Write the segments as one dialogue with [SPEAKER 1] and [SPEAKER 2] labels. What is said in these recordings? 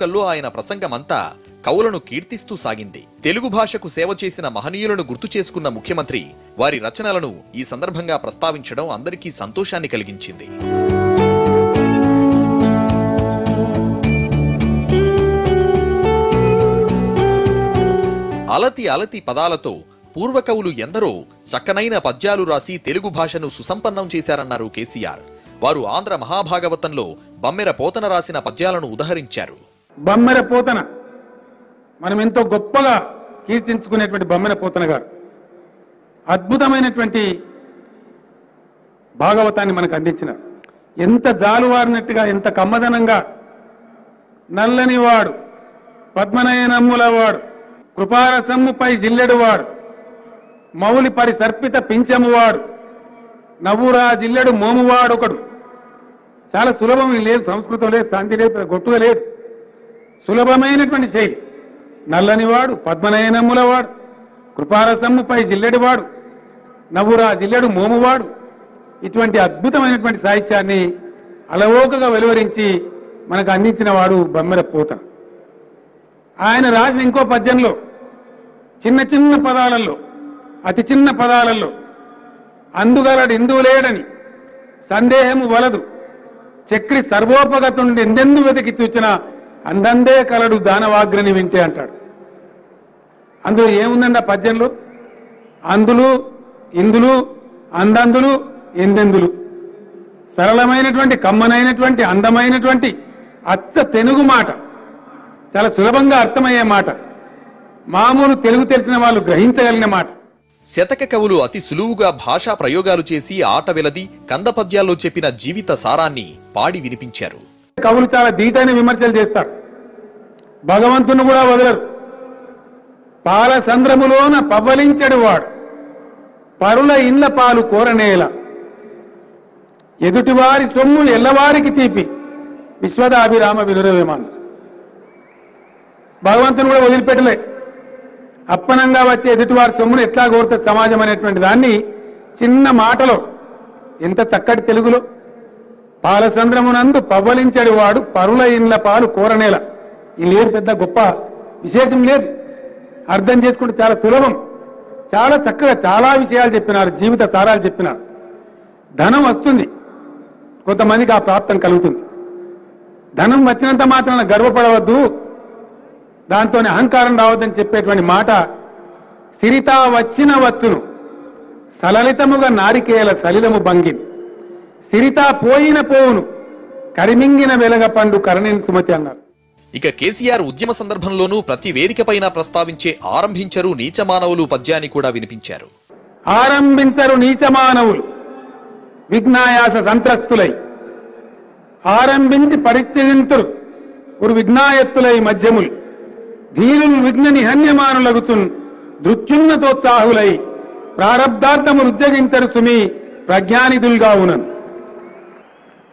[SPEAKER 1] వేడుకల్లో ఆయన ప్రసంగమంతా కవులను కీర్తిస్తూ సాగింది. తెలుగు భాషకు సేవ చేసిన మహనీయులను గుర్తు చేసుకున్న ముఖ్యమంత్రి వారి రచనలను ఈ సందర్భంగా ప్రస్తావించడం అందరికీ సంతోషాన్ని కలిగించింది. అలతి అలతి పదాలతో పూర్వకవులు ఎందరో చక్కనైన పద్యాలు రాసి తెలుగు భాషను సుసంపన్నం చేశారన్నారు కేసీఆర్. వారు ఆంధ్ర మహాభాగవతంలో బమ్మెర పోతన రాసిన పద్యాలను ఉదహరించారు.
[SPEAKER 2] బమ్మెర పోతన మనం ఎంతో గొప్పగా కీర్తించుకునేటువంటి బమ్మెర పోతన గారు. అద్భుతమైనటువంటి భాగవతాన్ని మనకు అందించిన ఎంత జాలువారినట్టుగా ఎంత కమ్మదనంగా నల్లని వాడు పద్మనయనమ్ముల వాడు కృపారసమ్ముపై జిల్లెడు వాడు మౌలి పరి సర్పిత వాడు నవ్వురా జిల్లెడు మోమువాడొకడు. చాలా సులభం లేదు సంస్కృతం లేదు శాంతి లేదు గొట్టుగా లేదు. సులభమైనటువంటి శైలి. నల్లనివాడు పద్మనయనమ్ములవాడు కృపారసమ్ముపై జిల్లెడివాడు నవ్వురా జిల్లెడు మోమువాడు. ఇటువంటి అద్భుతమైనటువంటి సాహిత్యాన్ని అలవోకగా వెలువరించి మనకు అందించిన వాడు బమ్మెర పోత. ఆయన రాసిన ఇంకో పద్యంలో చిన్న చిన్న పదాలలో అతి చిన్న పదాలలో అందుగలడు ఇందులేడని సందేహము వలదు చక్రి సర్వోపగతుండి ఎందెందు వెతికి చూచిన అందందే కలడు దానవాగ్రని వింటే అంటాడు. అందులో ఏముందండి ఆ పద్యంలో? అందులు ఇందులు అందందులు ఎందెందులు. సరళమైనటువంటి కమ్మనైనటువంటి అందమైనటువంటి అచ్చ తెలుగు మాట. చాలా సులభంగా అర్థమయ్యే మాట. మామూలు తెలుగు తెలిసిన వాళ్ళు గ్రహించగలిగిన మాట.
[SPEAKER 1] శతక కవులు అతి సులువుగా భాషా ప్రయోగాలు చేసి ఆట వెలది కందపద్యాల్లో చెప్పిన జీవిత సారాన్ని పాడి వినిపించారు.
[SPEAKER 2] కవులు చాలా దీటైన విమర్శలు చేస్తారు. భగవంతుని కూడా వదలరు. పాల సంద్రములోన పవ్వలించడు వాడు. పరుల ఇండ్ల పాలు కోరనేల. ఎదుటివారి సొమ్ము ఎల్లవారికి తీపి. విశ్వదాభిరామ వినురవేమాన్ భగవంతుని కూడా వదిలిపెట్టలే. అప్పనంగా వచ్చే ఎదుటివారి సొమ్మును ఎట్లా కోరుతుంది సమాజం అనేటువంటి దాన్ని చిన్న మాటలో ఎంత చక్కటి తెలుగులో పాలసంద్రమునందు పవ్వలించడి వాడు పరుల ఇండ్ల పాలు కోరనేల. ఈ లేదు పెద్ద గొప్ప విశేషం లేదు. అర్థం చేసుకుంటే చాలా సులభం. చాలా చక్కగా చాలా విషయాలు చెప్పినారు జీవిత సారాలు చెప్పినారు. ధనం వస్తుంది. కొంతమందికి ఆ ప్రాప్తం కలుగుతుంది. ధనం వచ్చినంత మాత్రాన గర్వపడవద్దు. దాంతో అహంకారం రావద్దని చెప్పేటువంటి మాట సిరితా వచ్చిన వచ్చును. సలలితముగా నారికేల సలిలము భంగిన్. సిరితా పోయిన పోవును. కరిమింగిన వెలగ పండు కరణిన్ సుమతి అన్నారు.
[SPEAKER 1] ఇక కేసీఆర్ ఉద్యమ సందర్భంలోనూ ప్రతి వేదికపైన ప్రస్తావించే ఆరంభించరు నీచమానవులు పద్యాన్ని కూడా వినిపించారు.
[SPEAKER 2] ఆరంభించరు నీచమానవులు. విఘ్నాయాస సంత్రస్తులై. ఆరంభించి పరిత్యజింతురు ஒரு విఘ్నాయత్తులై మధ్యములు. ధీరులు విఘ్న నిహన్యమానులగుతున్ దృత్యున్నతోత్సాహులై ప్రారబ్ధార్థములు ఉజ్జగించరు సుమి ప్రజ్ఞానిధులుగా ఉనన్.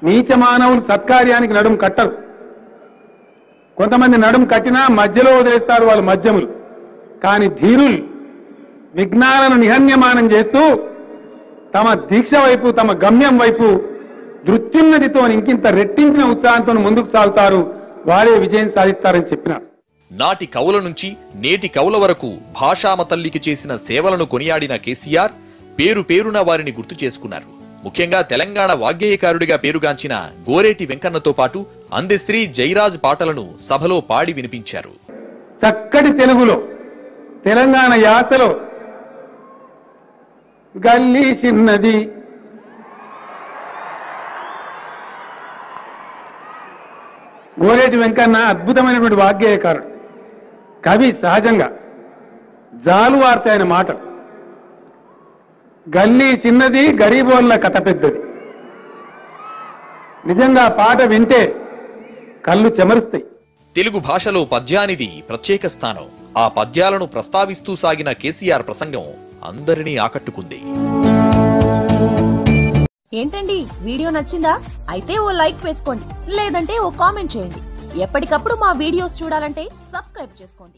[SPEAKER 2] నీచ మానవులు సత్కార్యానికి నడుం కట్టరు. కొంతమంది నడుం కట్టినా మధ్యలో వదిలేస్తారు వాళ్ళు మధ్యములు. కానీ ధీరులు విఘ్నాలను నిహన్యమానం చేస్తూ తమ దీక్ష వైపు తమ గమ్యం వైపు దృత్యున్నతితో ఇంకింత రెట్టించిన ఉత్సాహంతో ముందుకు సాగుతారు. వారే విజయం సాధిస్తారని చెప్పినారు.
[SPEAKER 1] నాటి కవుల నుంచి నేటి కవుల వరకు భాషామ తల్లికి చేసిన సేవలను కొనియాడిన కేసీఆర్ పేరు పేరున వారిని గుర్తు చేసుకున్నారు. ముఖ్యంగా తెలంగాణ వాగ్గేయకారుడిగా పేరుగాంచిన గోరేటి వెంకన్నతో పాటు అందెశ్రీ జైరాజ్ పాటలను సభలో పాడి వినిపించారు.
[SPEAKER 2] చక్కటి తెలుగులో తెలంగాణ యాసలో గల్లీ చిన్నది. గోరేటి వెంకన్న అద్భుతమైనటువంటి వాగ్గేయకారుడు. కవి సహజంగా జాలు వార్త ఆయన మాట గల్లీ చిన్నది గరీబోళ్ళ కథ పెద్దది. నిజంగా పాట వింటే కళ్ళు చెమరుస్తాయి.
[SPEAKER 1] తెలుగు భాషలో పద్యానిది ప్రత్యేక స్థానం. ఆ పద్యాలను ప్రస్తావిస్తూ సాగిన కేసీఆర్ ప్రసంగం అందరినీ ఆకట్టుకుంది.
[SPEAKER 3] ఏంటండి? వీడియో నచ్చిందా? అయితే ఓ లైక్ వేసుకోండి. లేదంటే ఓ కామెంట్ చేయండి. ఎప్పటికప్పుడు మా వీడియోస్ చూడాలంటే సబ్స్క్రైబ్ చేసుకోండి.